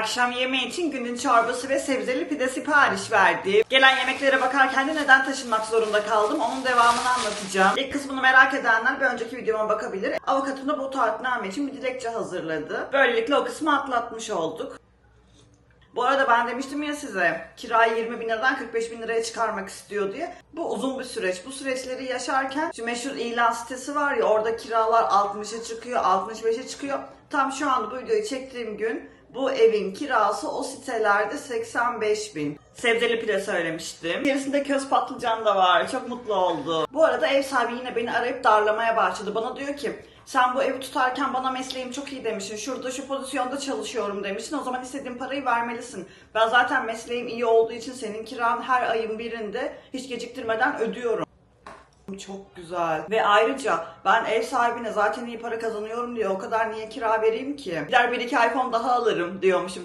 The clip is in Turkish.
Akşam yemeği için günün çorbası ve sebzeli pide sipariş verdi. Gelen yemeklere bakarken de neden taşınmak zorunda kaldım onun devamını anlatacağım. İlk kısmını merak edenler bir önceki videoma bakabilir. Avukatım da bu taahhütname için bir dilekçe hazırladı. Böylelikle o kısmı atlatmış olduk. Bu arada ben demiştim ya size kirayı 20 bin liradan 45 bin liraya çıkarmak istiyor diye. Bu uzun bir süreç. Bu süreçleri yaşarken şu meşhur ilan sitesi var ya orada kiralar 60'a çıkıyor 65'e çıkıyor. Tam şu anda bu videoyu çektiğim gün bu evin kirası o sitelerde 85 bin. Sebzeli pide söylemiştim. İçerisinde köz patlıcan da var. Çok mutlu oldu. Bu arada ev sahibi yine beni arayıp darlamaya başladı. Bana diyor ki sen bu evi tutarken bana mesleğim çok iyi demişsin. Şurada şu pozisyonda çalışıyorum demişsin. O zaman istediğin parayı vermelisin. Ben zaten mesleğim iyi olduğu için senin kiran her ayın birinde hiç geciktirmeden ödüyorum. Çok güzel. Ve ayrıca ben ev sahibine zaten iyi para kazanıyorum diye o kadar niye kira vereyim ki? Gider bir iki iPhone daha alırım diyormuşum.